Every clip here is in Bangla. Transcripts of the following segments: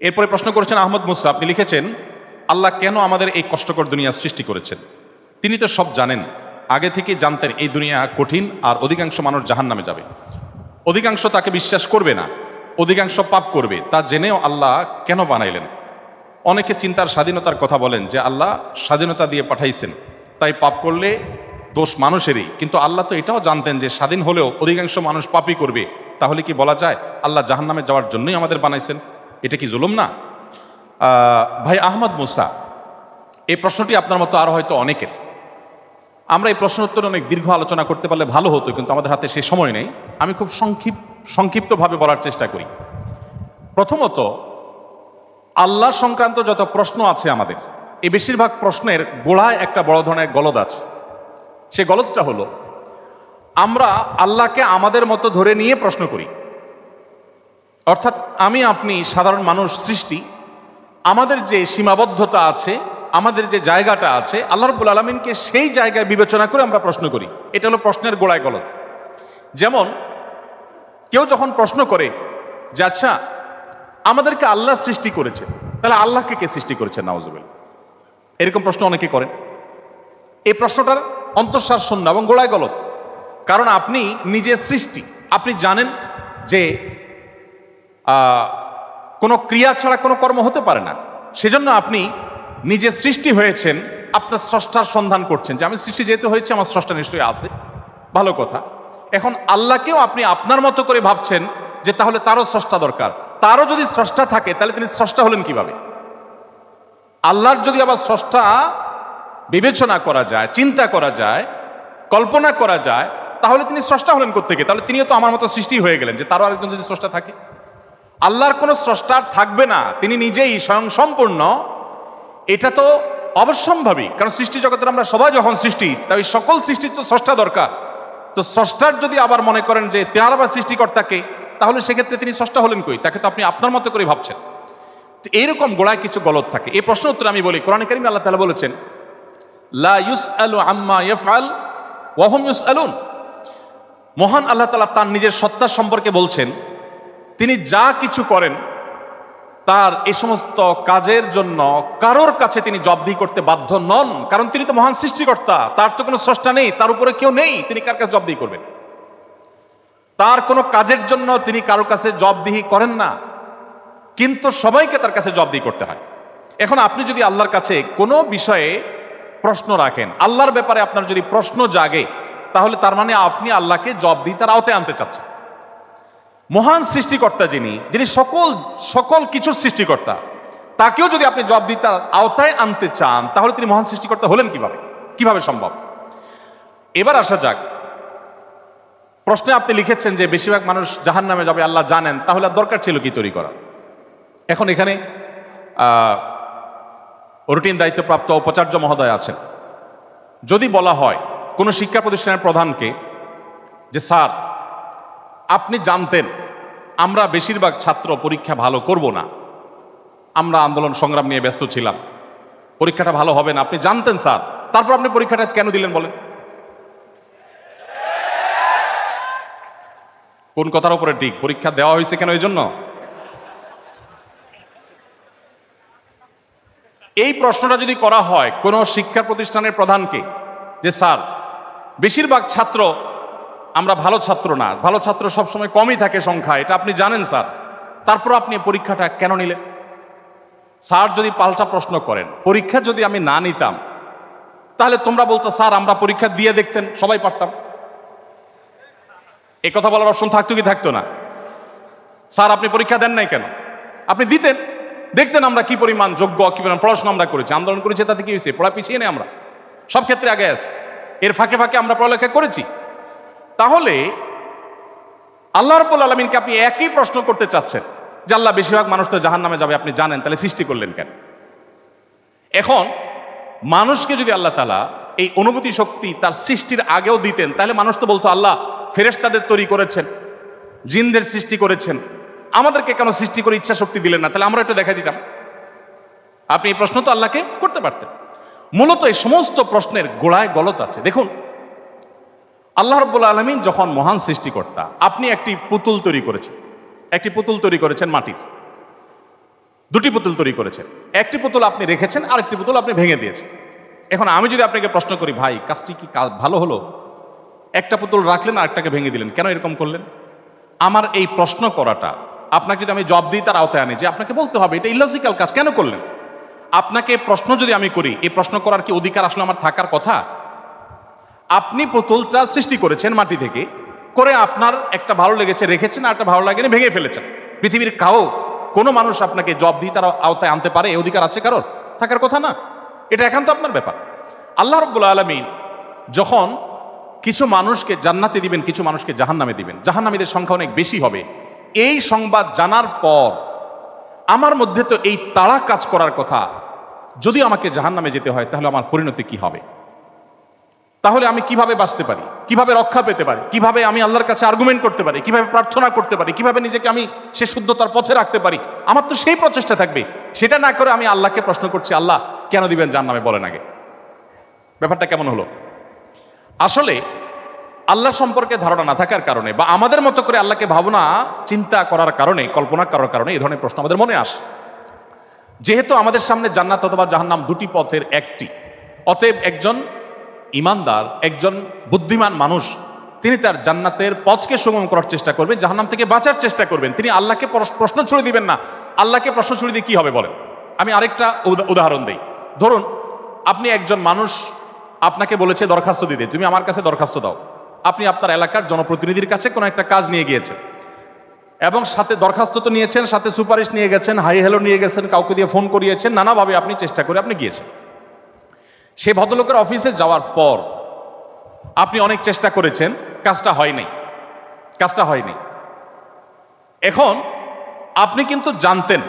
এরপরে প্রশ্ন করেছেন আহমদ মুসা, আপনি লিখেছেন, আল্লাহ কেন আমাদের এই কষ্টকর দুনিয়া সৃষ্টি করেছেন? তিনি তো সব জানেন, আগে থেকে জানতেন এই দুনিয়া কঠিন আর অধিকাংশ মানুষ জাহান নামে যাবে। অধিকাংশ তাকে বিশ্বাস করবে না, অধিকাংশ পাপ করবে, তা জেনেও আল্লাহ কেন বানাইলেন? অনেকে চিন্তার স্বাধীনতার কথা বলেন যে আল্লাহ স্বাধীনতা দিয়ে পাঠাইছেন, তাই পাপ করলে দোষ মানুষেরই। কিন্তু আল্লাহ তো এটাও জানতেন যে স্বাধীন হলেও অধিকাংশ মানুষ পাপই করবে। তাহলে কি বলা যায়, আল্লাহ জাহান্নামে যাওয়ার জন্যই আমাদের বানাইছেন? এটা কি জুলুম না? ভাই আহমদ মুসা, এই প্রশ্নটি আপনার মতো আর হয়তো অনেকের। আমরা এই প্রশ্ন উত্তরে অনেক দীর্ঘ আলোচনা করতে পারলে ভালো হতো, কিন্তু আমাদের হাতে সে সময় নেই। আমি খুব সংক্ষিপ্ত সংক্ষিপ্তভাবে বলার চেষ্টা করি। প্রথমত, আল্লাহ সংক্রান্ত যত প্রশ্ন আছে আমাদের, এই বেশিরভাগ প্রশ্নের গোড়ায় একটা বড় ধরনের গলদ আছে। সে গলদটা হলো, আমরা আল্লাহকে আমাদের মতো ধরে নিয়ে প্রশ্ন করি। অর্থাৎ আমি, আপনি সাধারণ মানুষ, সৃষ্টি, আমাদের যে সীমাবদ্ধতা আছে, আমাদের যে জায়গাটা আছে, আল্লাহ রব্বুল আলমিনকে সেই জায়গায় বিবেচনা করে আমরা প্রশ্ন করি। এটা হলো প্রশ্নের গোড়ায় গলত যেমন, কেউ যখন প্রশ্ন করে যে আচ্ছা আমাদেরকে আল্লাহ সৃষ্টি করেছে তাহলে আল্লাহকে কে সৃষ্টি করেছে? নাওজুবিল এরকম প্রশ্ন অনেকে করেন। এই প্রশ্নটার অন্তঃসার শূন্য এবং গোড়ায় গলত কারণ আপনি নিজে সৃষ্টি। আপনি জানেন যে কোনো ক্রিয়া ছাড়া কোনো কর্ম হতে পারে না। সেজন্য আপনি নিজে সৃষ্টি হয়েছেন, আপনার স্রষ্টার সন্ধান করছেন। যে আমি সৃষ্টি যেহেতু হয়েছে, আমার স্রষ্টা নিশ্চয়ই আছে। ভালো কথা। এখন আল্লাহকেও আপনি আপনার মতো করে ভাবছেন যে তাহলে তারও স্রষ্টা দরকার। তারও যদি স্রষ্টা থাকে, তাহলে তিনি স্রষ্টা হলেন কীভাবে? আল্লাহর যদি আবার স্রষ্টা বিবেচনা করা যায়, চিন্তা করা যায়, কল্পনা করা যায়, তাহলে তিনি স্রষ্টা হলেন করতে কোথেকে তাহলে তিনিও তো আমার মতো সৃষ্টি হয়ে গেলেন যে তারও আরেকজন যদি স্রষ্টা থাকে। আল্লাহর কোনো স্রষ্টার থাকবে না, তিনি নিজেই স্বয়ং সম্পূর্ণ, এটা তো অবশ্যম্ভাবী। কারণ সৃষ্টি জগতের আমরা সবাই যখন সৃষ্টি, তাই সকল সৃষ্টির তো স্রষ্টা দরকার। তো স্রষ্টার যদি আবার মনে করেন যে তেনার আবার সৃষ্টিকর্তাকে, তাহলে সেক্ষেত্রে তিনি স্রষ্টা হলেন কই? তাকে তো আপনি আপনার মতো করে ভাবছেন। তো এইরকম গোড়ায় কিছু গলত থাকে। এই প্রশ্ন উত্তর আমি বলি, কোরআন করিম আল্লাহ তালা বলেছেন, লা ইউস ওয়াহুম ইউস মহান আল্লাহ তালা তার নিজের সত্তা সম্পর্কে বলছেন তিনি যা কিছু করেন, তার এই সমস্ত কাজের জন্য কারোর কাছে তিনি জব্দি করতে বাধ্য নন। কারণ তিনি তো মহান সৃষ্টিকর্তা, তার তো কোনো স্রষ্টা নেই, তার উপরে কেউ নেই, তিনি কার কাছে জব্দি করবেন? তার কোনো কাজের জন্য তিনি কারোর কাছে জবদিহি করেন না। কিন্তু সবাইকে তার কাছে জবদি করতে হয়। এখন আপনি যদি আল্লাহর কাছে কোনো বিষয়ে প্রশ্ন রাখেন, আল্লাহর ব্যাপারে আপনার যদি প্রশ্ন জাগে, তাহলে তার মানে আপনি আল্লাহকে জবদি তার আওতায় আনতে চাচ্ছেন। মহান সৃষ্টিকর্তা যিনি যিনি সকল সকল কিছুর সৃষ্টিকর্তা, তাকেও যদি আপনি জব দিতে আওতায় আনতে চান, তাহলে তিনি মহান সৃষ্টিকর্তা হলেন কীভাবে? কীভাবে সম্ভব? এবার আসা যাক। প্রশ্নে আপনি লিখেছেন যে বেশিরভাগ মানুষ জাহান নামে যাবে, আল্লাহ জানেন, তাহলে দরকার ছিল কি তৈরি করা? এখন এখানে রুটিন দায়িত্বপ্রাপ্ত উপাচার্য মহোদয় আছেন। যদি বলা হয় কোনো শিক্ষা প্রতিষ্ঠানের প্রধানকে যে, স্যার আপনি জানতেন, আমরা বেশিরভাগ ছাত্র পরীক্ষা ভালো করব না। আমরা আন্দোলন সংগ্রাম নিয়ে ব্যস্ত ছিলাম। পরীক্ষাটা ভালো হবে না, আপনি জানতেন স্যার। তারপর আপনি পরীক্ষাটা কেন দিলেন বলেন? কোন কথার উপরে ঠিক? পরীক্ষা দেওয়া হয়েছে কেন এই জন্য? এই প্রশ্নটা যদি করা হয়, কোনো শিক্ষা প্রতিষ্ঠানের প্রধানকে, যে স্যার, বেশিরভাগ ছাত্র আমরা ভালো ছাত্র না। ভালো ছাত্র সবসময় কমই থাকে সংখ্যা এটা আপনি জানেন স্যার। তারপর আপনি পরীক্ষাটা কেন নিলেন? স্যার যদি পাল্টা প্রশ্ন করেন, পরীক্ষা যদি আমি না নিতাম, তাহলে তোমরা বলতো, স্যার, আমরা পরীক্ষা দিয়ে দেখতেন, সবাই পারতাম। এ কথা বলার অপশন থাকতো কি থাকতো না? স্যার, আপনি পরীক্ষা দেন নাই কেন? আপনি দিতেন, দেখতেন আমরা কি পরিমাণ যোগ্য, কি পরিমাণ পড়াশোনা আমরা করেছি, আন্দোলন করেছি, তাতে কি হয়েছে? পড়া পিছিয়ে নেই আমরা। সব ক্ষেত্রে আগে আস। এর ফাঁকে ফাঁকে আমরা পড়ালেখা করেছি। তাহলে আল্লাহ রব্বুল আলমিনকে আপনি একই প্রশ্ন করতে চাচ্ছেন যে আল্লাহ বেশিরভাগ মানুষ তো জাহান নামে যাবে, আপনি জানেন, তাহলে সৃষ্টি করলেন কেন? এখন মানুষকে যদি আল্লাহ তালা এই অনুভূতি শক্তি তার সৃষ্টির আগেও দিতেন, তাহলে মানুষ তো বলতো, আল্লাহ, ফেরেশতাদের তৈরি করেছেন, জিনদের সৃষ্টি করেছেন, আমাদেরকে কেন সৃষ্টি করে ইচ্ছা শক্তি দিলেন না? তাহলে আমরা একটু দেখা দিতাম আপনি এই প্রশ্ন তো আল্লাহকে করতে পারতেন। মূলত এই সমস্ত প্রশ্নের গোড়ায় গলত আছে। দেখুন আল্লাহ রব্বুল আলমিন যখন মহান সৃষ্টিকর্তা, আপনি একটি পুতুল তৈরি করেছেন। একটি পুতুল তৈরি করেছেন মাটির দুটি পুতুল তৈরি করেছেন। একটি পুতুল আপনি রেখেছেন, আরেকটি পুতুল আপনি ভেঙে দিয়েছেন। এখন আমি যদি আপনাকে প্রশ্ন করি, ভাই, কাজটি কি কাজ ভালো হলো? একটা পুতুল রাখলেন, আরেকটাকে ভেঙে দিলেন। কেন এরকম করলেন? আমার এই প্রশ্ন করাটা, আপনাকে যদি আমি জব দিই, তার আওতায় আনি যে আপনাকে বলতে হবে, এটা ইলজিক্যাল কাজ। কেন করলেন? আপনাকে প্রশ্ন যদি আমি করি, এই প্রশ্ন করার কি অধিকার আসলে আমার থাকার কথা? আপনি পুতুলটা সৃষ্টি করেছেন মাটি থেকে, করে আপনার একটা ভালো লেগেছে, রেখেছেন আর একটা ভালো লাগেনি, ভেঙে ফেলেছেন। পৃথিবীর কাউ কোনো মানুষ আপনাকে জব দিয়ে তারা আওতায় আনতে পারে অধিকার আছে কারোর? থাকার কথা না। এটা একান্ত আপনার ব্যাপার। আল্লাহ রব্বুল আলমিন যখন কিছু মানুষকে জান্নাতে দিবেন, কিছু মানুষকে জাহান্নামে দিবেন, জাহান্নামীদের সংখ্যা অনেক বেশি হবে। এই সংবাদ জানার পর আমার মধ্যে তো এই তাড়া কাজ করার কথা, যদি আমাকে জাহান্নামে যেতে হয়, তাহলে আমার পরিণতি কি হবে? তাহলে আমি কীভাবে বাঁচতে পারি? কীভাবে রক্ষা পেতে পারি? কীভাবে আমি আল্লাহর কাছে আর্গুমেন্ট করতে পারি? কীভাবে প্রার্থনা করতে পারি? কীভাবে নিজেকে আমি সে শুদ্ধতার পথে রাখতে পারি? আমার তো সেই প্রচেষ্টা থাকবে। সেটা না করে আমি আল্লাহকে প্রশ্ন করছি, আল্লাহ, কেন দিবেন যার নামে বলেন আগে। ব্যাপারটা কেমন হলো? আসলে আল্লাহ সম্পর্কে ধারণা না থাকার কারণে বা আমাদের মতো করে আল্লাহকে ভাবনা, চিন্তা করার কারণে, কল্পনা করার কারণে এই ধরনের প্রশ্ন আমাদের মনে আসে। যেহেতু আমাদের সামনে জান্নাত অথবা জাহান্নাম দুটি পথের একটি, অতএব একজন ইমানদার, একজন বুদ্ধিমান মানুষ, তিনি তার জান্নাতের পথকে সুগম করার চেষ্টা করবেন জাহান্নাম থেকে বাঁচার চেষ্টা করবেন। তিনি আল্লাহকে প্রশ্ন ছুড়ে দিবেন না। আল্লাহকে প্রশ্ন ছুড়ে দিয়ে কী হবে বলেন? আমি আরেকটা উদাহরণ দিই। ধরুন, আপনি একজন মানুষ আপনাকে বলেছে দরখাস্ত দিতে। তুমি আমার কাছে দরখাস্ত দাও। আপনি আপনার এলাকার জনপ্রতিনিধির কাছে কোনো একটা কাজ নিয়ে গিয়েছেন। এবং সাথে দরখাস্ত তো নিয়েছেন, সাথে সুপারিশ নিয়ে গেছেন, হাই হ্যালো নিয়ে গেছেন, কাউকে দিয়ে ফোন করিয়েছেন, নানাভাবে আপনি চেষ্টা করে আপনি গিয়েছেন। সে ভদ্রলোকের অফিসে যাওয়ার পর আপনি অনেক চেষ্টা করেছেন, কাজটা হয় নাই কাজটা হয়নি। এখন আপনি কিন্তু জানতেন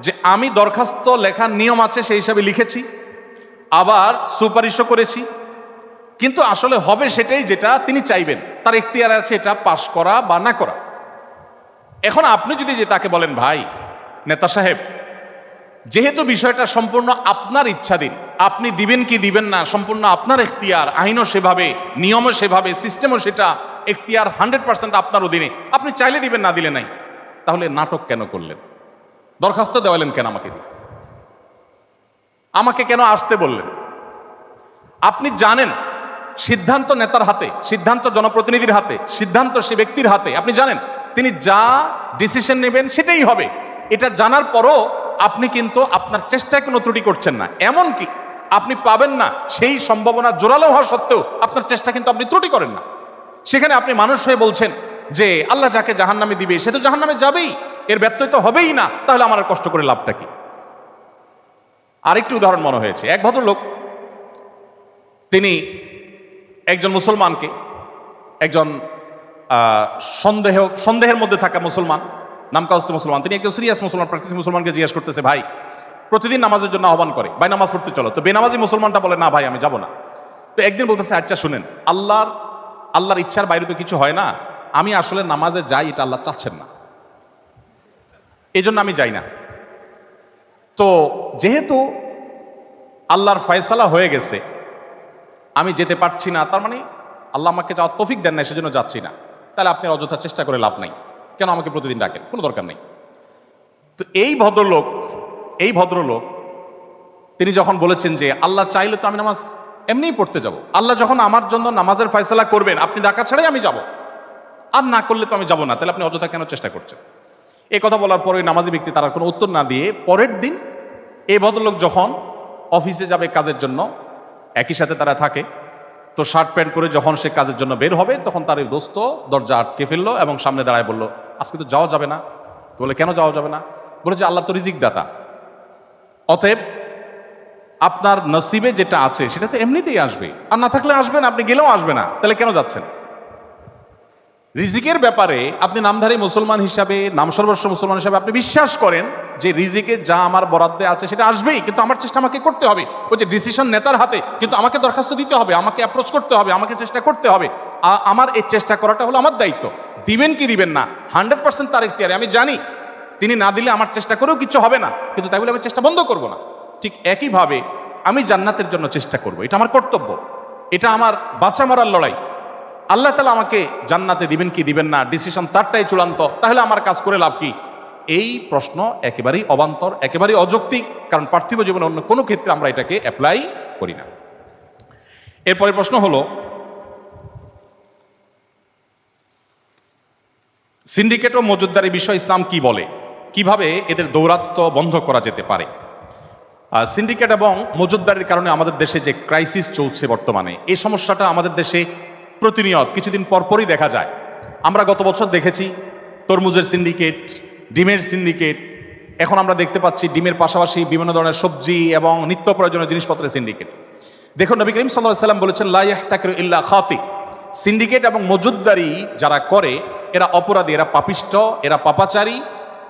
যে আমি দরখাস্ত লেখার নিয়ম আছে, সেই হিসাবে লিখেছি, আবার সুপারিশও করেছি। কিন্তু আসলে হবে সেটাই যেটা তিনি চাইবেন। তার এখতিয়ার আছে এটা পাশ করা বা না করা। এখন আপনি যদি যে তাকে বলেন, ভাই, নেতা সাহেব, যেহেতু বিষয়টা সম্পূর্ণ আপনার ইচ্ছাধীন আপনি দিবেন কি দিবেন না, সম্পূর্ণ আপনার এখতিয়ার, আইনও সেভাবে, নিয়মও সেভাবে, সিস্টেমও সেটা এখতিয়ার হান্ড্রেড পার্সেন্ট আপনার অধীনে। আপনি চাইলে দিবেন, না দিলে নাই। তাহলে নাটক কেন করলেন? দরখাস্ত দেওয়ালেন কেন আমাকে আমাকে কেন আসতে বললেন? আপনি জানেন, সিদ্ধান্ত নেতার হাতে, সিদ্ধান্ত জনপ্রতিনিধির হাতে, সিদ্ধান্ত সে ব্যক্তির হাতে, আপনি জানেন, তিনি যা ডিসিশন নেবেন সেটাই হবে। এটা জানার পরও আপনি কিন্তু আপনার চেষ্টায় কোনো ত্রুটি করছেন না। এমন কি আপনি পাবেন না, সেই সম্ভাবনা জোরালো হওয়া সত্ত্বেও আপনার চেষ্টা কিন্তু আপনি ত্রুটি করেন না। সেখানে আপনি মানুষ হয়ে বলছেন যে, আল্লাহ যাকে জাহান্নামে দিবে, সে তো জাহান্নামে যাবেই, এর ব্যত্যয় তো হবেই না, তাহলে আমার কষ্ট করে লাভটা কি? আরেকটি উদাহরণ মনে হয়েছে, এক ভদ্রলোক, তিনি একজন মুসলমানকে, একজন সন্দেহ, সন্দেহের মধ্যে থাকা মুসলমান নামকাউস্ত মুসলমান, তিনি একজন সিরিয়াস মুসলমান প্র্যাকটিস মুসলমানকে জিজ্ঞেস করতেছে, ভাই প্রতিদিন নামাজের জন্য আহ্বান করে, ভাই নামাজ পড়তে চলো। তো বেনামাজি মুসলমানটা বলে, না ভাই, আমি যাব না। তো একদিন বলতেছে আচ্ছা শুনেন, আল্লাহর আল্লাহর ইচ্ছার বাইরে তো কিছু হয় না। আমি আসলে নামাজে যাই, এটা আল্লাহ চাচ্ছেন না। এই জন্য আমি যাই না। তো যেহেতু আল্লাহর ফয়সালা হয়ে গেছে, আমি যেতে পারছি না, তার মানে আল্লাহ আমাকে যাওয়ার তফিক দেন না, সেজন্য যাচ্ছি না। তাহলে আপনি অযথা চেষ্টা করে লাভ নাই। কেন আমাকে প্রতিদিন ডাকেন? কোনো দরকার নেই। তো এই ভদ্রলোক এই ভদ্রলোক, তিনি যখন বলেছেন যে আল্লাহ চাইলে তো আমি নামাজ এমনিই পড়তে যাব, আল্লাহ যখন আমার জন্য নামাজের ফয়সালা করবেন, আপনি ডাকা ছাড়াই আমি যাব। আর না করলে তো আমি যাব না, তাহলে আপনি অযথা কেন চেষ্টা করছেন? এই কথা বলার পরে ওই নামাজি ব্যক্তি তারা কোনো উত্তর না দিয়ে পরের দিন এই ভদ্রলোক যখন অফিসে যাবে কাজের জন্য, একই সাথে তারা থাকে, তো শার্ট প্যান্ট করে যখন সে কাজের জন্য বের হবে, তখন তার এই দোস্ত দরজা আটকে ফেলল এবং সামনে দাঁড়ায় বলল, আজকে তো যাওয়া যাবে না। তো বলে, কেন যাওয়া যাবে না? বলে যে আল্লাহ তো রিজিক দাতা অতএব আপনার নসিবে যেটা আছে, সেটা তো এমনিতেই আসবে। আর না থাকলে আসবে না, আপনি গেলেও আসবে না। তাহলে কেন যাচ্ছেন? রিজিকের ব্যাপারে আপনি নামধারী মুসলমান হিসাবে, নাম সর্বস্ব মুসলমান হিসাবে আপনি বিশ্বাস করেন যে রিজিকে যা আমার বরাদ্দে আছে, সেটা আসবেই। কিন্তু আমার চেষ্টা আমাকে করতে হবে। ওই যে ডিসিশন নেতার হাতে, কিন্তু আমাকে দরখাস্ত দিতে হবে, আমাকে অ্যাপ্রোচ করতে হবে, আমাকে চেষ্টা করতে হবে। আমার এই চেষ্টা করাটা হলো আমার দায়িত্ব। দিবেন কি দিবেন না হান্ড্রেড পার্সেন্ট তার ইখতিয়ারে। আমি জানি তিনি না দিলে আমার চেষ্টা করেও কিছু হবে না। কিন্তু তাই বলে আমি চেষ্টা বন্ধ করব না। ঠিক একইভাবে আমি জান্নাতের জন্য চেষ্টা করব। এটা আমার কর্তব্য। এটা আমার বাঁচা মরার লড়াই। আল্লাহ তালা আমাকে জান্নাতে দিবেন কি দিবেন না ডিসিশন তারটাই চূড়ান্ত। তাহলে আমার কাজ করে লাভ কি? এই প্রশ্ন একেবারেই অবান্তর, একেবারেই অযৌক্তিক। কারণ পার্থিব জীবনে অন্য কোনো ক্ষেত্রে আমরা এটাকে অ্যাপ্লাই করি না। এরপরে প্রশ্ন হলো সিন্ডিকেট ও মজুদদারি বিষয় ইসলাম কি বলে? কীভাবে এদের দৌরাত্ম্য বন্ধ করা যেতে পারে? সিন্ডিকেট এবং মজুদদারির কারণে আমাদের দেশে যে ক্রাইসিস চলছে বর্তমানে, এই সমস্যাটা আমাদের দেশে প্রতিনিয়ত, কিছুদিন পরপরই দেখা যায়। আমরা গত বছর দেখেছি তরমুজের সিন্ডিকেট ডিমের সিন্ডিকেট এখন আমরা দেখতে পাচ্ছি ডিমের পাশাপাশি বিভিন্ন ধরনের সবজি এবং নিত্য প্রয়োজনীয় জিনিসপত্রের সিন্ডিকেট দেখুন, নবী করিম সাল্লাহ সাল্লাম বলেছেন লাইয়াহ তাকির ইল্লা খাতি সিন্ডিকেট এবং মজুদদারি যারা করে, এরা অপরাধী, এরা পাপিষ্ট, এরা পাপাচারী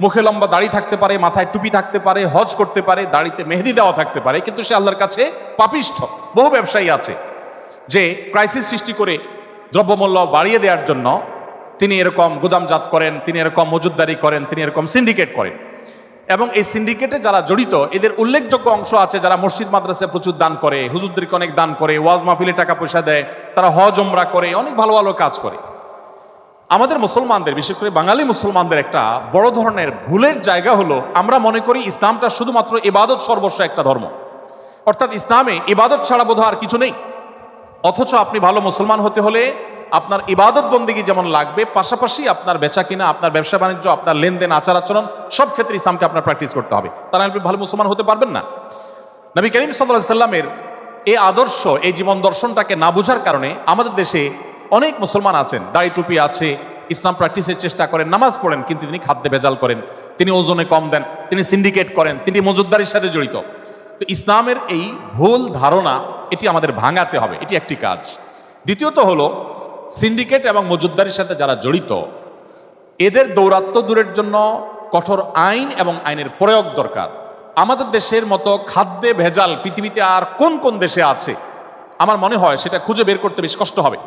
মুখে লম্বা দাড়ি থাকতে পারে, মাথায় টুপি থাকতে পারে, হজ করতে পারে, দাড়িতে মেহেদি দেওয়া থাকতে পারে, কিন্তু সে আল্লাহর কাছে পাপিষ্ঠ। বহু ব্যবসায়ী আছে যে ক্রাইসিস সৃষ্টি করে দ্রব্যমূল্য বাড়িয়ে দেওয়ার জন্য তিনি এরকম গুদামজাত করেন, তিনি এরকম মজুদদারি করেন, তিনি এরকম সিন্ডিকেট করেন। এবং এই সিন্ডিকেটে যারা জড়িত, এদের উল্লেখযোগ্য অংশ আছে যারা মসজিদ, মাদ্রাসায় প্রচুর দান করে, হুজুরদেরকে অনেক দান করে, ওয়াজ মাহফিলে টাকা পয়সা দেয়, তারা হজ ওমরা করে, অনেক ভালো ভালো কাজ করে। আমাদের মুসলমানদের, বিশেষ করে বাঙালি মুসলমানদের একটা বড় ধরনের ভুলের জায়গা হলো, আমরা মনে করি ইসলামটা শুধুমাত্র ইবাদত সর্বস্ব একটা ধর্ম। অর্থাৎ ইসলামে ইবাদত ছাড়া বোধ আর কিছু নেই। অথচ আপনি ভালো মুসলমান হতে হলে আপনার ইবাদত বন্দিগি যেমন লাগবে, পাশাপাশি আপনার বেচা কিনা, আপনার ব্যবসা বাণিজ্য, আপনার লেনদেন, আচার আচরণ, সব ক্ষেত্রে ইসলামকে আপনার প্র্যাকটিস করতে হবে। তারা আপনি ভালো মুসলমান হতে পারবেন না। নবী করিম সাল্লাহ সাল্লামের এই আদর্শ, এই জীবন দর্শনটাকে না বোঝার কারণে আমাদের দেশে অনেক মুসলমান আছেন, দাড়ি টুপি আছে, ইসলাম প্র্যাকটিসের চেষ্টা করেন, নামাজ পড়েন, কিন্তু তিনি খাদ্যে ভেজাল করেন। তিনি ওজনে কম দেন, তিনি সিন্ডিকেট করেন, তিনি মজুদদারির সাথে জড়িত। তো ইসলামের এই ভুল ধারণা, এটি আমাদের ভাঙাতে হবে, এটি একটি কাজ। দ্বিতীয়ত হলো সিন্ডিকেট এবং মজুদদারির সাথে যারা জড়িত, এদের দৌরাত্ম্য দূরের জন্য কঠোর আইন এবং আইনের প্রয়োগ দরকার। আমাদের দেশের মতো খাদ্যে ভেজাল, পৃথিবীতে আর কোন কোন দেশে আছে? আমার মনে হয় সেটা খুঁজে বের করতে বেশ কষ্ট হবে।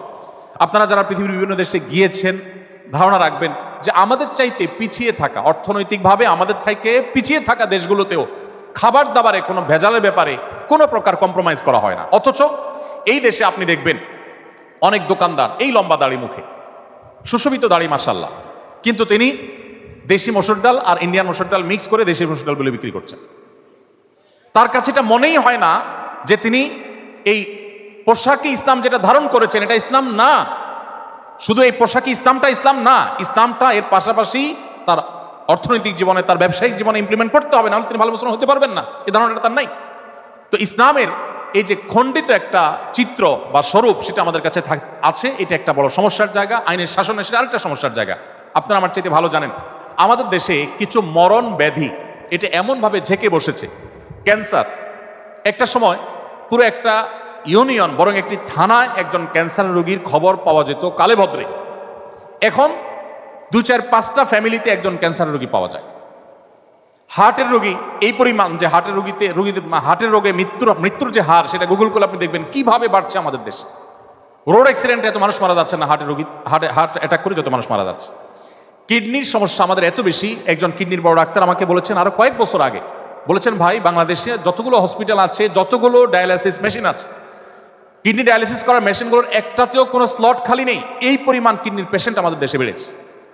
আপনারা যারা পৃথিবীর বিভিন্ন দেশে গিয়েছেন, ধারণা রাখবেন যে আমাদের চাইতে পিছিয়ে থাকা, অর্থনৈতিকভাবে আমাদের থেকে পিছিয়ে থাকা দেশগুলোতেও খাবার দাবারে কোনো ভেজালের ব্যাপারে কোনো প্রকার কম্প্রোমাইজ করা হয় না। অথচ এই দেশে আপনি দেখবেন অনেক দোকানদার, এই লম্বা দাড়ি মুখে, সুশোভিত দাড়ি মাসাল্লাহ কিন্তু তিনি দেশি মসুর ডাল আর ইন্ডিয়ান মসুর ডাল মিক্স করে দেশি মসুর ডাল বলে বিক্রি করছেন। তার কাছে এটা মনেই হয় না যে তিনি এই পোশাকে ইসলাম যেটা ধারণ করেছেন, এটা ইসলাম না। শুধু এই পোশাকি ইসলামটা ইসলাম না, ইসলামটা এর পাশাপাশি তার অর্থনৈতিক জীবনে, তার ব্যবসায়িক জীবনে ইমপ্লিমেন্ট করতে হবে না তিনি ভালো মুসলমান হতে পারবেন না। এই ধারণাটা তার নাই। তো ইসলামের এই যে খণ্ডিত একটা চিত্র বা স্বরূপ সেটা আমাদের কাছে আছে, এটা একটা বড় সমস্যার জায়গা, আইনের শাসনের সেটা আরেকটা সমস্যার জায়গা। আপনারা আমার চাইতে ভালো জানেন। আমাদের দেশে কিছু মরণ ব্যাধি, এটা এমনভাবে ঝেঁকে বসেছে। ক্যান্সার, একটা সময় পুরো একটা ইউনিয়ন, বরং একটি থানায় একজন ক্যান্সার রোগীর খবর পাওয়া যেত কালে ভদ্রে এখন দু চার পাঁচটা ফ্যামিলিতে একজন ক্যান্সার রোগী পাওয়া যায়। হার্টের রোগী, এই পরিমাণ যে হার্টের রোগীতে, রোগীদের হার্টের রোগে মৃত্যুর মৃত্যুর যে হার, সেটা গুগল করলে আপনি দেখবেন কীভাবে বাড়ছে আমাদের দেশে। রোড অ্যাক্সিডেন্টে এত মানুষ মারা যাচ্ছে না হার্টের রোগী, হার্টে, হার্ট অ্যাটাক করে যত মানুষ মারা যাচ্ছে। কিডনির সমস্যা আমাদের এত বেশি, একজন কিডনির বড় ডাক্তার আমাকে বলেছেন আরও কয়েক বছর আগে, বলেছেন, ভাই, বাংলাদেশে যতগুলো হসপিটাল আছে, যতগুলো ডায়ালাইসিস মেশিন আছে কিডনি ডায়ালিসিস করার মেশিনগুলোর একটাতেও কোনো স্লট খালি নেই। এই পরিমাণ কিডনির পেশেন্ট আমাদের দেশে বেড়েছে।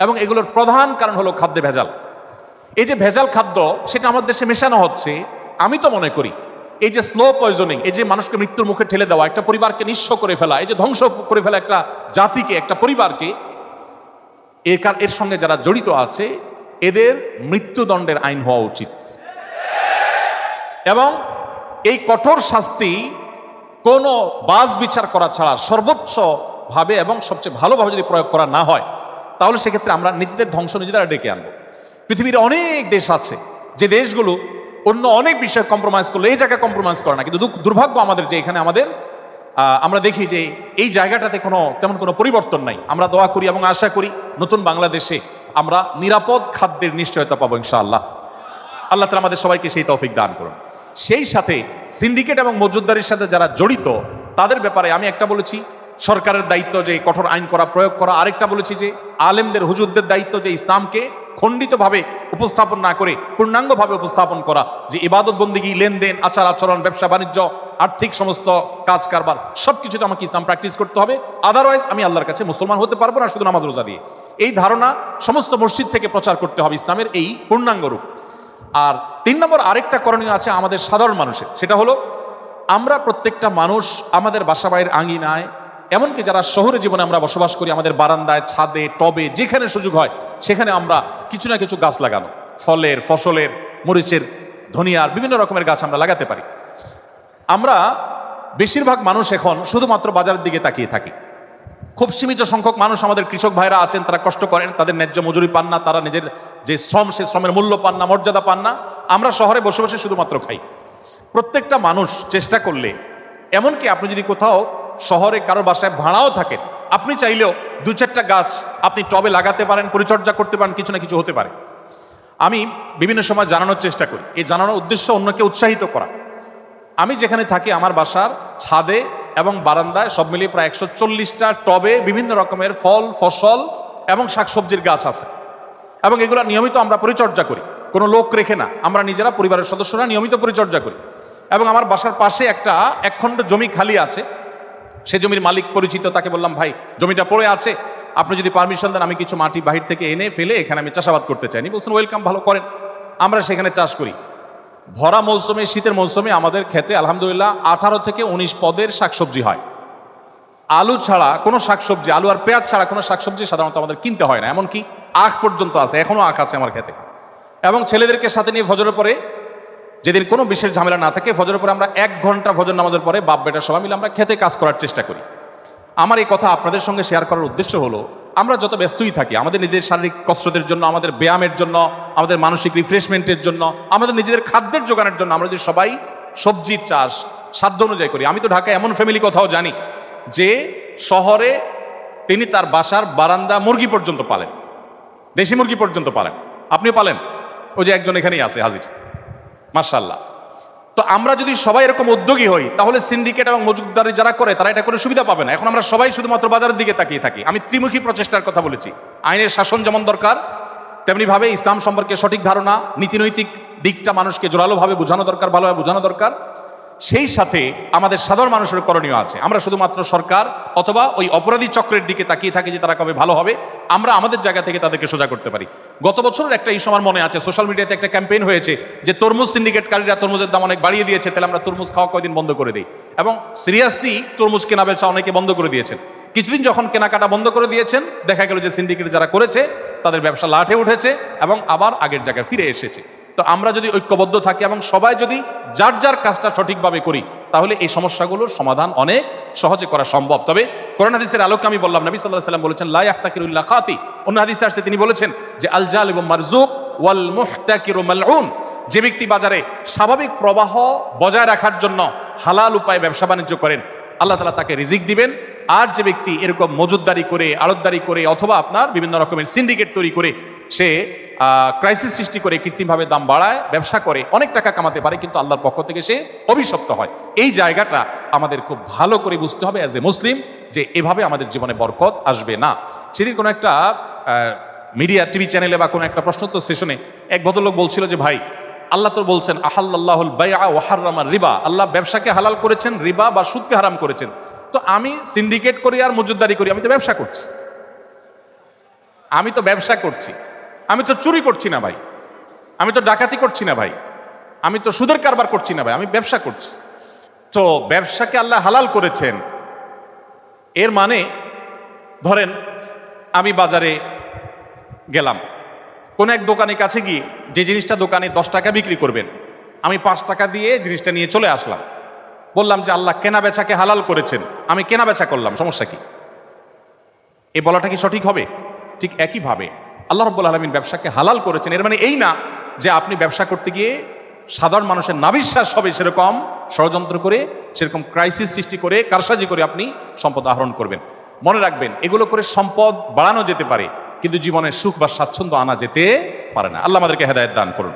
এবং এগুলোর প্রধান কারণ হলো খাদ্যে ভেজাল। এই যে ভেজাল খাদ্য, সেটা আমাদের দেশে মেশানো হচ্ছে, আমি তো মনে করি, এই যে স্লো পয়জনিং এই যে মানুষকে মৃত্যুর মুখে ঠেলে দেওয়া, একটা পরিবারকে নিঃস্ব করে ফেলা, এই যে ধ্বংস করে ফেলা একটা জাতিকে, একটা পরিবারকে, এর এর সঙ্গে যারা জড়িত আছে, এদের মৃত্যুদণ্ডের আইন হওয়া উচিত। এবং এই কঠোর শাস্তি কোনো বাজ বিচার করা ছাড়া সর্বোচ্চ ভাবে এবং সবচেয়ে ভালোভাবে যদি প্রয়োগ করা না হয়, তাহলে সেক্ষেত্রে আমরা নিজেদের ধ্বংস নিজেরা ডেকে আনব। পৃথিবীর অনেক দেশ আছে, যে দেশগুলো অন্য অনেক বিষয়ে কম্প্রোমাইজ করল এই জায়গায় কম্প্রোমাইজ করে না। কিন্তু দুর্ভাগ্য আমাদের যে এখানে আমাদের আমরা দেখি যে এই জায়গাটাতে কোনো, তেমন কোনো পরিবর্তন নাই। আমরা দোয়া করি এবং আশা করি নতুন বাংলাদেশে আমরা নিরাপদ খাদ্যের নিশ্চয়তা পাবো ইনশাআল্লাহ। আল্লাহ তালা আমাদের সবাইকে সেই তৌফিক দান করুন। সেই সাথে সিন্ডিকেট এবং মজুদদারির সাথে যারা জড়িত, তাদের ব্যাপারে আমি একটা বলেছি, সরকারের দায়িত্ব যে কঠোর আইন করা, প্রয়োগ করা, আরেকটা বলেছি যে আলেমদের, হুজুরদের দায়িত্ব যে ইসলামকে খণ্ডিতভাবে উপস্থাপন না করে, পূর্ণাঙ্গভাবে উপস্থাপন করা, যে ইবাদত বন্দিগি লেনদেন, আচার আচরণ, ব্যবসা, বাণিজ্য, আর্থিক সমস্ত কাজ, কারবার সব কিছুতে আমাকে ইসলাম প্র্যাকটিস করতে হবে। আদারওয়াইজ আমি আল্লাহর কাছে মুসলমান হতে পারব না, শুধু নামাজ রোজা দিয়ে। এই ধারণা সমস্ত মসজিদ থেকে প্রচার করতে হবে ইসলামের এই পূর্ণাঙ্গ রূপ। আর তিন নম্বর আরেকটা করণীয় আছে আমাদের সাধারণ মানুষের। সেটা হলো, আমরা প্রত্যেকটা মানুষ আমাদের বাসা বাড়ির আঙিনায়, এমনকি যারা শহরে জীবনে আমরা বসবাস করি, আমাদের বারান্দায়, ছাদে, টবে, যেখানে সুযোগ হয়, সেখানে আমরা কিছু না কিছু গাছ লাগানো। ফলের, ফসলের, মরিচের, ধনিয়ার, বিভিন্ন রকমের গাছ আমরা লাগাতে পারি। আমরা বেশিরভাগ মানুষ এখন শুধুমাত্র বাজারের দিকে তাকিয়ে থাকি। খুব সীমিত সংখ্যক মানুষ আমাদের কৃষক ভাইরা আছেন, তারা কষ্ট করেন, তাদের ন্যায্য মজুরি পান না, তারা নিজের যে শ্রম, সে শ্রমের মূল্য পান না, মর্যাদা পান না, আমরা শহরে বসে বসে শুধুমাত্র খাই। প্রত্যেকটা মানুষ চেষ্টা করলে, এমনকি আপনি যদি কোথাও শহরে কারও বাসায় ভাড়াও থাকেন, আপনি চাইলেও দু চারটা গাছ আপনি টবে লাগাতে পারেন, পরিচর্যা করতে পারেন, কিছু না কিছু হতে পারে। আমি বিভিন্ন সময় জানানোর চেষ্টা করি। এই জানানোর উদ্দেশ্য অন্যকে উৎসাহিত করা। আমি যেখানে থাকি, আমার বাসার ছাদে এবং বারান্দায় সব মিলিয়ে প্রায় একশো চল্লিশটা টবে বিভিন্ন রকমের ফল, ফসল এবং শাকসবজির গাছ আছে। এবং এগুলো নিয়মিত আমরা পরিচর্যা করি। কোনো লোক রেখে না। আমরা নিজেরা, পরিবারের সদস্যরা নিয়মিত পরিচর্যা করি। এবং আমার বাসার পাশে একটা একখণ্ড জমি খালি আছে। সে জমির মালিক পরিচিত, তাকে বললাম, ভাই, জমিটা পড়ে আছে। আপনি যদি পারমিশন দেন, আমি কিছু মাটি বাহির থেকে এনে ফেলে এখানে আমি চাষাবাদ করতে চাইনি বলছেন ওয়েলকাম ভালো, করেন। আমরা সেখানে চাষ করি। ভরা মৌসুমে, শীতের মৌসুমে আমাদের খেতে, আলহামদুলিল্লাহ, আঠারো থেকে উনিশ পদের শাকসবজি হয়। আলু ছাড়া কোনো শাকসবজি, আলু আর পেঁয়াজ ছাড়া কোনো শাকসবজি সাধারণত আমাদের কিনতে হয় না। এমনকি আখ পর্যন্ত আছে, এখনও আখ আছে আমার খেতে। এবং ছেলেদেরকে সাথে নিয়ে ফজরের পরে, যেদিন কোনো বিশেষ ঝামেলা না থাকে, ফজরের পরে আমরা এক ঘণ্টা ফজর নামাজের পরে বাপ বেটা সবাই মিলে আমরা খেতে কাজ করার চেষ্টা করি। আমার এই কথা আপনাদের সঙ্গে শেয়ার করার উদ্দেশ্য হলো, আমরা যত ব্যস্তই থাকি, আমাদের নিজেদের শারীরিক কসরতের জন্য, আমাদের ব্যায়ামের জন্য, আমাদের মানসিক রিফ্রেশমেন্টের জন্য, আমাদের নিজেদের খাদ্যের যোগানের জন্য আমরা যদি সবাই সবজির চাষ, সাধ্য অনুযায়ী করি। আমি তো ঢাকায় এমন ফ্যামিলি কথাও জানি যে, শহরে তিনি তার বাসার বারান্দা মুরগি পর্যন্ত পালেন। দেশি মুরগি পর্যন্ত পালেন। আপনিও পালেন? ওই যে একজন এখানেই আছে, হাজির। মার্শাল্লাহ তো আমরা যদি সবাই এরকম উদ্যোগী হই, তাহলে সিন্ডিকেট এবং মজুদারি যারা করে, তারা এটা করে সুবিধা পাবে না। এখন আমরা সবাই শুধুমাত্র বাজারের দিকে তাকিয়ে থাকি। আমি ত্রিমুখী প্রচেষ্টার কথা বলেছি। আইনের শাসন যেমন দরকার, তেমনিভাবে ইসলাম সম্পর্কে সঠিক ধারণা, নীতিনৈতিক দিকটা মানুষকে জোরালোভাবে বোঝানো দরকার, ভালোভাবে বোঝানো দরকার। সেই সাথে আমাদের সাধারণ মানুষের করণীয় আছে। আমরা শুধুমাত্র সরকার অথবা ওই অপরাধী চক্রের দিকে তাকিয়ে থাকি যে তারা কবে ভালো হবে, আমরা আমাদের জায়গা থেকে তাদেরকে সোজা করতে পারি। গত বছরের একটা ইস্যু আমার মনে আছে, সোশ্যাল মিডিয়াতে একটা ক্যাম্পেইন হয়েছে যে তরমুজ সিন্ডিকেটকারীরা তরমুজের দাম অনেক বাড়িয়ে দিয়েছে, তাহলে আমরা তরমুজ খাওয়া কয়দিন বন্ধ করে দিই। এবং সিরিয়াসলি তরমুজ কেনা বেচা অনেকে বন্ধ করে দিয়েছেন। কিছুদিন যখন কেনাকাটা বন্ধ করে দিয়েছেন, দেখা গেল যে সিন্ডিকেট যারা করেছে, তাদের ব্যবসা লাঠে উঠেছে এবং আবার আগের জায়গায় ফিরে এসেছে। তো আমরা যদি ঐক্যবদ্ধ থাকি এবং সবাই যদি যার যার কাজটা সঠিকভাবে করি, তাহলে এই সমস্যাগুলোর সমাধান অনেক সহজে করা সম্ভব। তবে কোরআন হাদিসের আলোকে আমি বললাম, নবী সাল্লাহ সাল্লাম বলেছেন লাই আখতাকিরুল্লাহ খাতি। অন্য হাদিসে আসছে, তিনি বলেছেন যে, আল জাল এবং মারজুক, ওয়াল মুহতাকিরু মালউন। যে ব্যক্তি বাজারে স্বাভাবিক প্রবাহ বজায় রাখার জন্য হালাল উপায়ে ব্যবসা বাণিজ্য করেন, আল্লাহ তালা তাকে রিজিক দিবেন। আর যে ব্যক্তি এরকম মজুদদারি করে, আড়তদারি করে অথবা আপনার বিভিন্ন রকমের সিন্ডিকেট তৈরি করে, সে ক্রাইসিস সৃষ্টি করে কৃত্রিমভাবে দাম বাড়ায়, ব্যবসা করে, অনেক টাকা কামাতে পারে, কিন্তু আল্লাহর পক্ষ থেকে সে অভিশপ্ত হয়। এই জায়গাটা আমাদের খুব ভালো করে বুঝতে হবে অ্যাজ এ মুসলিম যে এভাবে আমাদের জীবনে বরকত আসবে না। সেদিন কোনো একটা মিডিয়া টিভি চ্যানেলে বা কোনো একটা প্রশ্নোত্তর সেশনে এক ভদ্রলোক বলছিল যে, ভাই, আল্লাহ তো বলছেন আহাল্লাহুল বাইআ ওয়াহাররামার রিবা। আল্লাহ ব্যবসাকে হালাল করেছেন, রিবা বা সুদকে হারাম করেছেন। তো আমি সিন্ডিকেট করি আর মজুদারি করি, আমি তো ব্যবসা করছি। আমি তো ব্যবসা করছি। আমি তো চুরি করছি না ভাই। আমি তো ডাকাতি করছি না ভাই। আমি তো সুদের কারবার করছি না ভাই। আমি ব্যবসা করছি। তো ব্যবসাকে আল্লাহ হালাল করেছেন। এর মানে ধরেন, আমি বাজারে গেলাম। কোন এক দোকানের কাছে গিয়ে যে জিনিসটা দোকানে দশ টাকা বিক্রি করবেন, আমি পাঁচ টাকা দিয়ে জিনিসটা নিয়ে চলে আসলাম। বললাম যে, আল্লাহ কেনা বেচাকে হালাল করেছেন। আমি কেনা বেচা করলাম। সমস্যা কি? এ বলাটা কি সঠিক হবে? ঠিক একইভাবে। আল্লাহ রব্বুল আলমিন ব্যবসাকে হালাল করেছেন। এর মানে এই না যে আপনি ব্যবসা করতে গিয়ে সাধারণ মানুষের নাবিশ্বাস হবে সেরকম ষড়যন্ত্র করে, সেরকম ক্রাইসিস সৃষ্টি করে, কারসাজি করে আপনি সম্পদ আহরণ করবেন। মনে রাখবেন, এগুলো করে সম্পদ বাড়ানো যেতে পারে, কিন্তু জীবনের সুখ বা স্বাচ্ছন্দ্য আনা যেতে পারে না। আল্লাহ আমাদেরকে হেদায়ত দান করুন।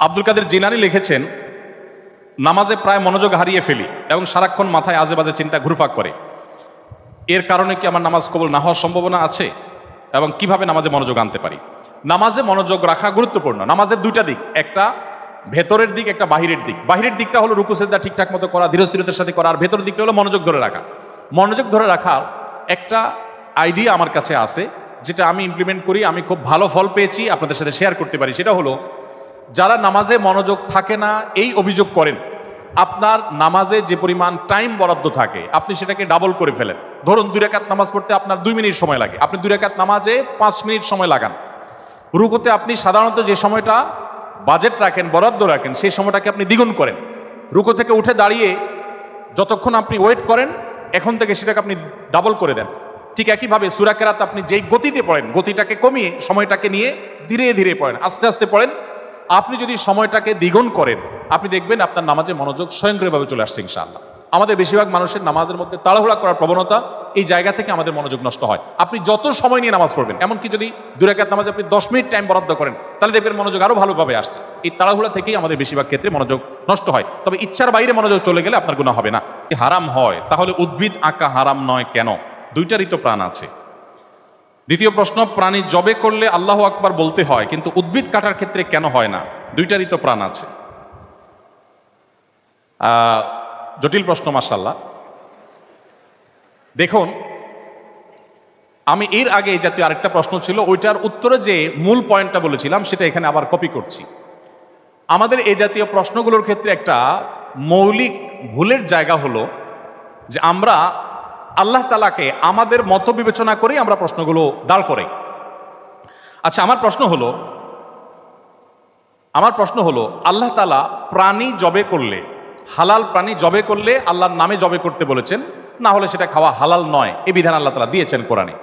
আব্দুল কাদের জিনানি লিখেছেন, নামাজে প্রায় মনোযোগ হারিয়ে ফেলি এবং সারাক্ষণ মাথায় আজে বাজে চিন্তা ঘুরফাক করে। এর কারণে কি আমার নামাজ কবল না হওয়ার সম্ভাবনা আছে? এবং কীভাবে নামাজে মনোযোগ আনতে পারি? নামাজে মনোযোগ রাখা গুরুত্বপূর্ণ। নামাজের দুইটা দিক। একটা, ভেতরের দিক, একটা বাহিরের দিক। বাহিরের দিকটা হলো রুকুসেদা ঠিকঠাক মতো করা, ধীরস্থিরতার সাথে করা। আর ভেতরের দিকটা হলো মনোযোগ ধরে রাখা। মনোযোগ ধরে রাখার একটা আইডিয়া আমার কাছে আছে, যেটা আমি ইমপ্লিমেন্ট করি, আমি খুব ভালো ফল পেয়েছি, আপনাদের সাথে শেয়ার করতে পারি। সেটা হলো, যারা নামাজে মনোযোগ থাকে না, এই অভিযোগ করেন। আপনার নামাজে যে পরিমাণ টাইম বরাদ্দ থাকে, আপনি সেটাকে ডাবল করে ফেলেন। ধরুন দুই রেখাত নামাজ পড়তে আপনার দুই মিনিট সময় লাগে। আপনি দুই রেখাত নামাজে পাঁচ মিনিট সময় লাগান। রুকুতে আপনি সাধারণত যে সময়টা বাজেট রাখেন, বরাদ্দ রাখেন, সেই সময়টাকে আপনি দ্বিগুণ করেন। রুকু থেকে উঠে দাঁড়িয়ে যতক্ষণ আপনি ওয়েট করেন, এখন থেকে সেটাকে আপনি ডাবল করে দেন। ঠিক একইভাবে সুরাকেরাত আপনি যেই গতিতে পড়েন, গতিটাকে কমিয়ে সময়টাকে নিয়ে ধীরে ধীরে পড়েন, আস্তে আস্তে পড়েন। আপনি যদি সময়টাকে দ্বিগুণ করেন আপনি দেখবেন আপনার নামাজে মনোযোগ স্বয়ংক্রিয়ভাবে চলে আসছে ইনশাআল্লাহ। আমাদের বেশিরভাগ মানুষের নামাজের মধ্যে তাড়াহুড়া করার প্রবণতা এই জায়গা থেকে আমাদের মনোযোগ নষ্ট হয়। আপনি যত সময় নিয়ে নামাজ পড়বেন, এমনকি যদি দুরাকাত নামাজ আপনি দশ মিনিট টাইম বরাদ্দ করেন, তাহলে দেখবেন মনোযোগ আরও ভালোভাবে আসছে। এই তাড়াহুড়া থেকেই আমাদের বেশিরভাগ ক্ষেত্রে মনোযোগ নষ্ট হয়। তবে ইচ্ছার বাইরে মনোযোগ চলে গেলে আপনার গুণা হবে না। হারাম হয়, তাহলে উদ্ভিদ আঁকা হারাম নয় কেন? দুইটারই তো প্রাণ আছে। দ্বিতীয় প্রশ্ন, প্রাণী জবে করলে আল্লাহ আকবার বলতে হয়, কিন্তু উদ্ভিদ কাটার ক্ষেত্রে কেন হয় না? দুইটারই তো প্রাণ আছে। জটিল প্রশ্ন মাসাল্লাহ দেখুন, আমি এর আগে জাতীয় আরেকটা প্রশ্ন ছিল, ওইটার উত্তরে যে মূল পয়েন্টটা বলেছিলাম, সেটা এখানে আবার কপি করছি। আমাদের এই জাতীয় প্রশ্নগুলোর ক্ষেত্রে একটা মৌলিক ভুলের জায়গা হলো যে আমরা আল্লাহ তালাকে আমাদের মত বিবেচনা করেই আমরা প্রশ্নগুলো দাঁড় করি আচ্ছা আমার প্রশ্ন হলো, আমার প্রশ্ন হলো, আল্লাহ তালা প্রাণী জবে করলে হালাল প্রাণী জবে করলে আল্লাহর নামে জবে করতে বলেছেন, না হলে সেটা খাওয়া হালাল নয়, এ বিধান আল্লাহ তালা দিয়েছেন কোরআনে।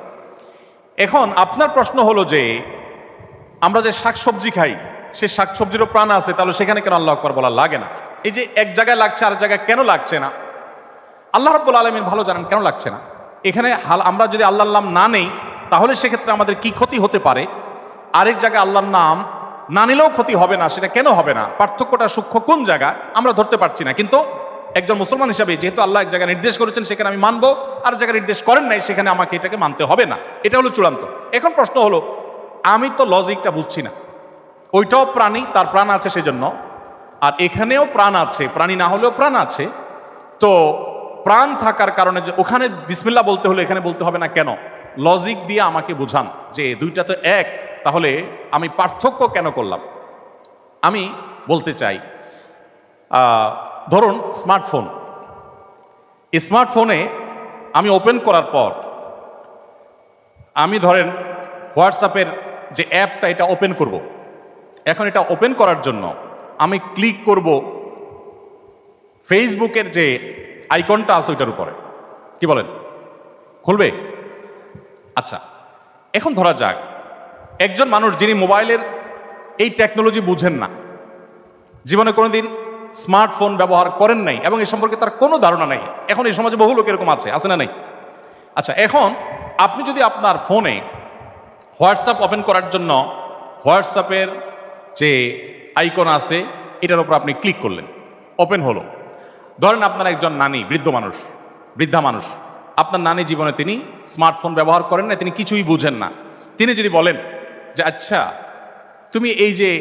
এখন আপনার প্রশ্ন হলো যে, আমরা যে শাকসবজি খাই সেই শাকসবজিরও প্রাণ আছে, তাহলে সেখানে কেন আল্লাহ আকবর বলা লাগে না? এই যে এক জায়গায় লাগছে আর জায়গায় কেন লাগছে না? আল্লাহ রব্বুল আলমিন ভালো জানেন কেন লাগছে না? এখানে হাল, আমরা যদি আল্লাহর নাম না নেই, তাহলে সেক্ষেত্রে আমাদের কি ক্ষতি হতে পারে? আরেক জায়গায় আল্লাহর নাম না নিলেও ক্ষতি হবে না, সেটা কেন হবে না? পার্থক্যটা সূক্ষ্ম কোন জায়গা আমরা ধরতে পারছি না। কিন্তু একজন মুসলমান হিসাবে যেহেতু আল্লাহ এক জায়গায় নির্দেশ করেছেন, সেখানে আমি মানবো, আর জায়গায় নির্দেশ করেন নাই, সেখানে আমাকে এটাকে মানতে হবে না। এটা হলো চূড়ান্ত। এখন প্রশ্ন হলো, আমি তো লজিকটা বুঝছি না। ওইটাও প্রাণী, তার প্রাণ আছে সেজন্য। আর এখানেও প্রাণ আছে, প্রাণী না হলেও প্রাণ আছে। তো প্রাণ থাকার কারণে যে ওখানে বিসমিল্লা বলতে হলে এখানে বলতে হবে না কেন? লজিক দিয়ে আমাকে বুঝান যে দুইটা তো এক। তাহলে আমি পার্থক্য কেন করলাম? আমি বলতে চাই ধরুন স্মার্টফোন। স্মার্টফোনে আমি ওপেন করার পর, আমি ধরেন হোয়াটসঅ্যাপের যে অ্যাপটা এটা ওপেন করব। এখন এটা ওপেন করার জন্য আমি ক্লিক করব ফেসবুকের যে আইকনটা আছে ওইটার উপরে। কি বলেন? খুলবে? আচ্ছা এখন ধরা যাক একজন মানুষ যিনি মোবাইলের এই টেকনোলজি বুঝেন না, জীবনে কোনোদিন স্মার্টফোন ব্যবহার করেন নাই এবং এ সম্পর্কে তার কোনো ধারণা নাই। এখন এই সমাজে বহু লোক এরকম আছে আছে না নাই? আচ্ছা এখন আপনি যদি আপনার ফোনে হোয়াটসঅ্যাপ ওপেন করার জন্য হোয়াটসঅ্যাপের যে আইকন আছে, এটার উপর আপনি ক্লিক করলেন ওপেন হলো। ধরেন আপনার একজন নানি, বৃদ্ধ মানুষ, বৃদ্ধা মানুষ, আপনার নানি জীবনে তিনি স্মার্টফোন ব্যবহার করেন না তিনি কিছুই বুঝেন না। তিনি যদি বলেন যে আচ্ছা তুমি এই যে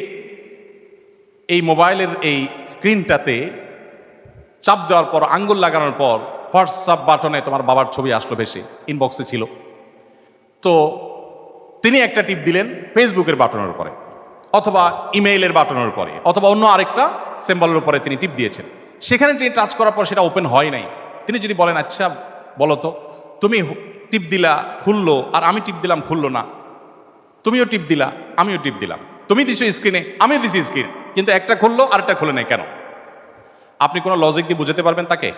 এই মোবাইলের এই স্ক্রিনটাতে চাপ দেওয়ার পর, আঙ্গুল লাগানোর পর, হোয়াটসঅ্যাপ বাটনে তোমার বাবার ছবি আসলো বেশি ইনবক্সে ছিল। তো তিনি একটা টিপ দিলেন ফেসবুকের বাটনের উপরে, অথবা ইমেইলের বাটনের উপরে, অথবা অন্য আরেকটা সিম্বলের উপরে তিনি টিপ দিয়েছেন। সেখানে তিনি টাচ করার পর সেটা ওপেন হয় নাই। তিনি যদি বলেন আচ্ছা বলো তো, তুমি টিপ দিলা, খুললো, আর আমি টিপ দিলাম, খুললো না। তুমিও টিপ দিলা, আমিও টিপ দিলাম। তুমি দিছো স্ক্রিনে আমিও দিছি স্ক্রিন কিন্তু একটা খুললো আর একটা খুলে নেই, কেন? আপনি কোনো লজিক দিয়ে বুঝাতে পারবেন তাকে?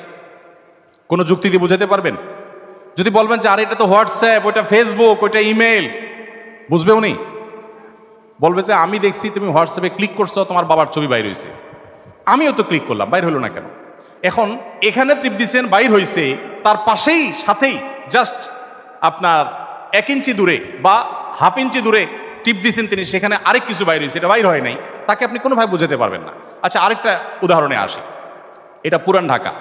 কোনো যুক্তি দিয়ে বুঝাতে পারবেন? যদি বলবেন যে, আরে, এটা তো হোয়াটসঅ্যাপ ওইটা ফেসবুক ওইটা ইমেল বুঝবে উনি? বলবে যে, আমি দেখছি তুমি হোয়াটসঅ্যাপে ক্লিক করছ, তোমার বাবার ছবি বাইর হয়েছে আমিও তো ক্লিক করলাম, বাইর হলো না কেন? এখন এখানে ট্রিপ দিচ্ছেন বাইর হয়েছে তার পাশেই, সাথেই জাস্ট আপনার এক ইঞ্চি দূরে বা হাফ ইঞ্চি দূরে টিপ দিয়েছেন তিনি, সেখানে আরেক কিছু বাইর হয়েছে, এটা বাইর হয় নাই। তাকে আপনি কোনোভাবে বুঝাতে পারবেন না। আচ্ছা আরেকটা উদাহরণে আসি। এটা পুরান ঢাকা।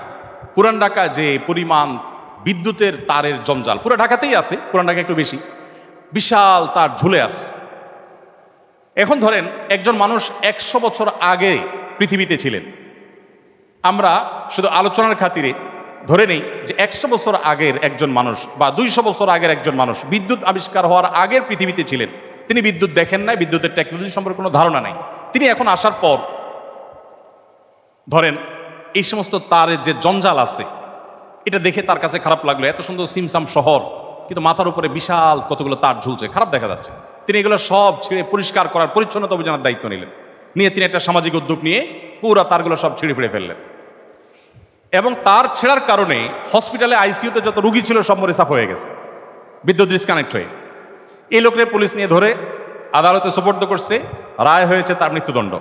পুরান ঢাকা যে পরিমাণ বিদ্যুতের তারের জঞ্জাল, পুরো ঢাকাতেই আছে, পুরান ঢাকা একটু বেশি, বিশাল তার ঝুলে আছে। এখন ধরেন, একজন মানুষ একশো বছর আগে পৃথিবীতে ছিলেন। আমরা শুধু আলোচনার খাতিরে ধরে নেই যে একশো বছর আগের একজন মানুষ বা দুইশো বছর আগের একজন মানুষ বিদ্যুৎ আবিষ্কার হওয়ার আগের পৃথিবীতে ছিলেন। তিনি বিদ্যুৎ দেখেন নাই, বিদ্যুতের টেকনোলজি সম্পর্কে কোনো ধারণা নাই। তিনি এখন আসার পর, ধরেন এই সমস্ত তারের যে জঞ্জাল আছে, এটা দেখে তার কাছে খারাপ লাগল। এত সুন্দর সিমসাম শহর, কিন্তু মাথার উপরে বিশাল কতগুলো তার ঝুলছে, খারাপ দেখা যাচ্ছে। তিনি এগুলো সব ছিঁড়ে পরিষ্কার করার পরিচ্ছন্নতা অভিযানের দায়িত্ব নিলেন। নিয়ে তিনি একটা সামাজিক উদ্যোগ নিয়ে পুরো তারগুলো সব ছিঁড়ে ফিড়ে ফেললেন। এবং তার ছেঁড়ার কারণে হসপিটালে আইসিইউতে যত রুগী ছিল সব মরে সাফ হয়ে গেছে। বিদ্যুৎ ডিসকানেক্ট হয়ে। এই লোকরে পুলিশ নিয়ে ধরে আদালতে সুপর্দ করছে, রায় হয়েছে তার মৃত্যুদণ্ড।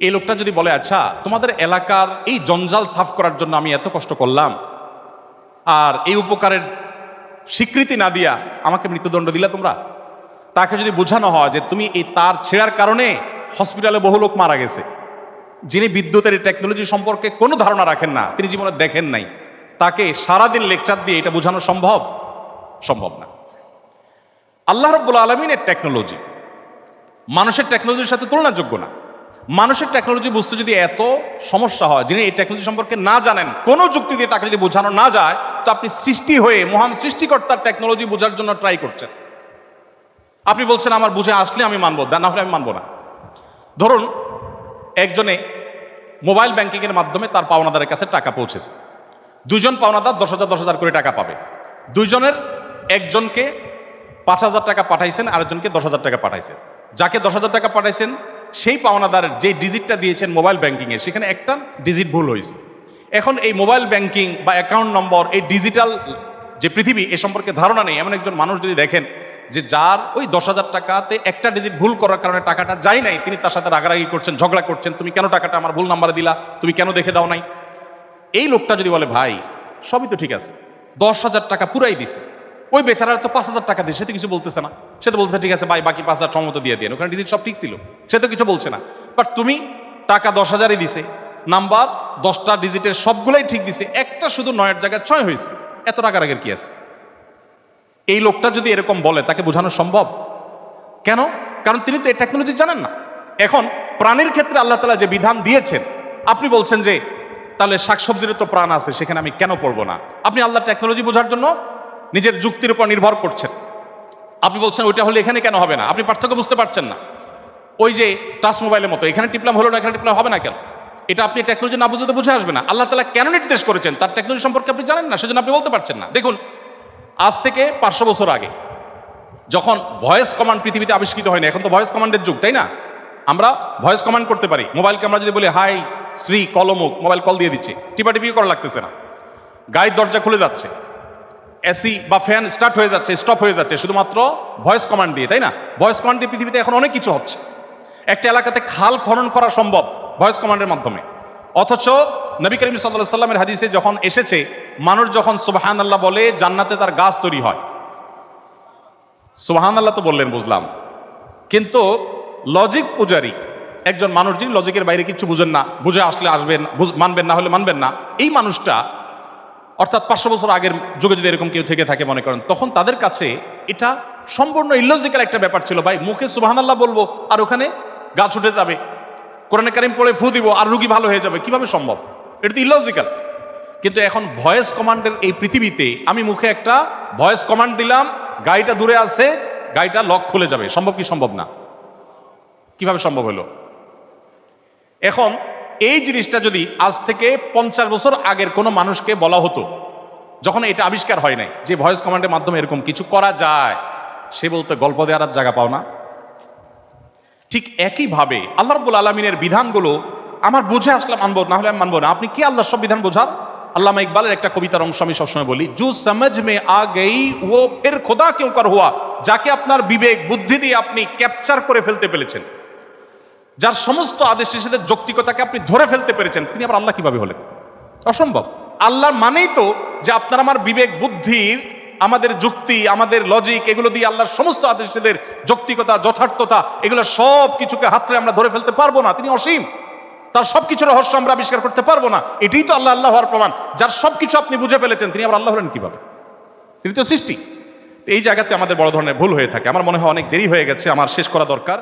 এই লোকটা যদি বলে আচ্ছা তোমাদের এলাকার এই জঞ্জাল সাফ করার জন্য আমি এত কষ্ট করলাম, আর এই উপকারের স্বীকৃতি না দিয়া আমাকে মৃত্যুদণ্ড দিলা তোমরা? তাকে যদি বোঝানো হয় যে তুমি এই তার ছেঁড়ার কারণে হসপিটালে বহু লোক মারা গেছে যিনি বিদ্যুতের টেকনোলজি সম্পর্কে কোনো ধারণা রাখেন না, তিনি জীবনে দেখেন নাই, তাকে সারাদিন লেকচার দিয়ে এটা বোঝানো সম্ভব? সম্ভব না। আল্লাহ রব্বুল আলমিনের টেকনোলজি মানুষের টেকনোলজির সাথে তুলনাযোগ্য না। মানুষের টেকনোলজি বুঝতে যদি এত সমস্যা হয়, যিনি এই টেকনোলজি সম্পর্কে না জানেন, কোনো যুক্তি দিয়ে তাকে যদি বোঝানো না যায়, তো আপনি সৃষ্টি হয়ে, মহান সৃষ্টিকর্তার টেকনোলজি বোঝার জন্য ট্রাই করছেন। আপনি বলছেন, আমার বুঝে আসলে আমি মানবো না হলে আমি মানবো না। ধরুন একজনে মোবাইল ব্যাংকিংয়ের মাধ্যমে তার পাওনাদারের কাছে টাকা পৌঁছেছে। দুজন পাওনাদার দশ হাজার দশ হাজার করে টাকা পাবে। দুইজনের একজনকে পাঁচ হাজার টাকা পাঠাইছেন, আরেকজনকে দশ হাজার টাকা পাঠাইছেন। যাকে দশ হাজার টাকা পাঠাইছেন, সেই পাওনাদারের যে ডিজিটটা দিয়েছেন মোবাইল ব্যাংকিংয়ে, সেখানে একটা ডিজিট ভুল হয়েছে। এখন এই মোবাইল ব্যাংকিং বা অ্যাকাউন্ট নম্বর, এই ডিজিটাল যে পৃথিবী, এ সম্পর্কে ধারণা নেই। এমন একজন মানুষ যদি দেখেন যে যার ওই দশ হাজার টাকাতে একটা ডিজিট ভুল করার কারণে টাকাটা যায় নাই, তিনি তার সাথে রাগারাগি করছেন, ঝগড়া করছেন, তুমি কেন টাকাটা আমার ভুল নাম্বারে দিলা, তুমি কেন দেখে দাও নাই? এই লোকটা যদি বলে, ভাই, সবই তো ঠিক আছে, দশ হাজার টাকা পুরাই দিছে, ওই বেচারার তো পাঁচ হাজার টাকা দিয়ে, সে তো কিছু বলতেছে না, সে তো বলতেছে, ঠিক আছে, ভাই, বাকি পাঁচ হাজার সম্মত দিয়ে দিয়ে ওখানে ডিজিট সব ঠিক ছিল, সে তো কিছু বলছে না। বাট তুমি টাকা দশ হাজারই দিছে নাম্বার দশটা ডিজিটের সবগুলাই ঠিক দিছে, একটা শুধু নয়ের জায়গায় ছয় হয়েছে, এত রাগারাগের কি আছে? এই লোকটা যদি এরকম বলে, তাকে বোঝানো সম্ভব? কেন? কারণ তিনি তো এই টেকনোলজি জানেন না। এখন প্রাণীর ক্ষেত্রে আল্লাহ তালা যে বিধান দিয়েছেন, আপনি বলছেন যে, তাহলে শাকসবজির তো প্রাণ আছে, সেখানে আমি কেন পড়ব না? আপনি আল্লাহ টেকনোলজি বোঝার জন্য নিজের যুক্তির উপর নির্ভর করছেন। আপনি বলছেন, ওইটা হলে এখানে কেন হবে না? আপনি পার্থক্য বুঝতে পারছেন না। ওই যে টাচ মোবাইলের মতো, এখানে টিপলাম, হলো না, এখানে টিপলাম, হবে না কেন? এটা আপনি টেকনোলজি না বুঝতে বুঝে আসবে না। আল্লাহ তালা কেন নির্দেশ করেছেন? তার টেকনোলজি সম্পর্কে আপনি জানেন না, সেজন্য আপনি বলতে পারছেন না। দেখুন আজ থেকে পাঁচশো বছর আগে, যখন ভয়েস কমান্ড পৃথিবীতে আবিষ্কৃত হয়নি, এখন তো ভয়েস কমান্ডের যুগ, তাই না? আমরা ভয়েস কমান্ড করতে পারি, মোবাইলকে আমরা যদি বলি, হাই, শ্রী কলমুক মোবাইল কল দিয়ে দিচ্ছি টিপাটিপি করা লাগতেছে না। গায়ের দরজা খুলে যাচ্ছে, এসি বা ফ্যান স্টার্ট হয়ে যাচ্ছে, স্টপ হয়ে যাচ্ছে, শুধুমাত্র ভয়েস কমান্ড দিয়ে, তাই না? ভয়েস কমান্ড দিয়ে পৃথিবীতে এখন অনেক কিছু হচ্ছে। একটা এলাকাতে খাল খনন করা সম্ভব, ভয়েস কমান্ডের মাধ্যমে। অথচ নবী করিম সাল্লাহ সাল্লামের হাদিসে যখন এসেছে, মানুষ যখন সুবাহান আল্লাহ বলে, জান্নাতে তার গাছ তৈরি হয়। সুবাহান আল্লাহ তো বললেন, বুঝলাম। কিন্তু লজিক পূজারি, একজন মানুষ যিনি লজিকের বাইরে কিছু বুঝেন না, বুঝে আসলে আসবেন মানবেন না হলে মানবেন না, এই মানুষটা, অর্থাৎ পাঁচশো বছর আগের যুগে যদি এরকম কেউ থেকে থাকে মনে করেন, তখন তাদের কাছে এটা সম্পূর্ণ ইলজিক্যাল একটা ব্যাপার ছিল, ভাই, মুখে সুবাহান আল্লাহ বলব, আর ওখানে গাছ উঠে যাবে। কোরআনে কারিম পড়ে ফু দিব, আর রুগী ভালো হয়ে যাবে। কীভাবে সম্ভব? এটা তো ইলজিক্যাল কিন্তু এখন ভয়েস কমান্ডের এই পৃথিবীতে আমি মুখে একটা ভয়েস কমান্ড দিলাম, গাড়িটা দূরে আছে, গাড়িটা লক খুলে যাবে। সম্ভব কি সম্ভব না? কীভাবে সম্ভব হলো? এখন এই জিনিসটা যদি আজ থেকে পঞ্চাশ বছর আগের কোনো মানুষকে বলা হতো, যখন এটা আবিষ্কার হয় নাই, যে ভয়েস কমান্ডের মাধ্যমে এরকম কিছু করা যায়, সে বলতে, গল্প দেওয়ার আর জায়গা পাও না। ঠিক একইভাবে আল্লাহ রব্বুল আলমিনের বিধানগুলো আমার বুঝে আসলাম মানবো না হলে আমি মানবো না। আপনি কি আল্লাহর সব বিধান বোঝার আল্লামা ইকবালের একটা কবিতার অংশ আমি সবসময় বলি, জু সমঝ মে আ গই ও ফের খোদা কেউ কার হুয়া, যাকে আপনার বিবেক, বুদ্ধি দিয়ে আপনি ক্যাপচার করে ফেলতে পেরেছেন। যার সমস্ত আদেশ নিষেধের যৌক্তিকতাকে আপনি ধরে ফেলতে পেরেছেন, তিনি আবার আল্লাহ কীভাবে হলেন? অসম্ভব। আল্লাহর মানেই তো যে আপনার আমার বিবেক বুদ্ধির আমাদের যুক্তি, আমাদের লজিক এগুলো দিয়ে আল্লাহর সমস্ত আদেশ নিষেধের যৌক্তিকতা, যথার্থতা, এগুলো সব কিছুকে হাতরে আমরা ধরে ফেলতে পারব না। তিনি অসীম। তার সব কিছু রহস্য আমরা আবিষ্কার করতে পারব না। এটাই তো আল্লাহ আল্লাহ হওয়ার প্রমাণ। যার সব কিছু আপনি বুঝে ফেলেছেন, তিনি আবার আল্লাহ হলেন কীভাবে? তিনি তো সৃষ্টি। এই জায়গাতে আমাদের বড় ধরনের ভুল হয়ে থাকে। আমার মনে হয় অনেক দেরি হয়ে গেছে। আমার শেষ করা দরকার।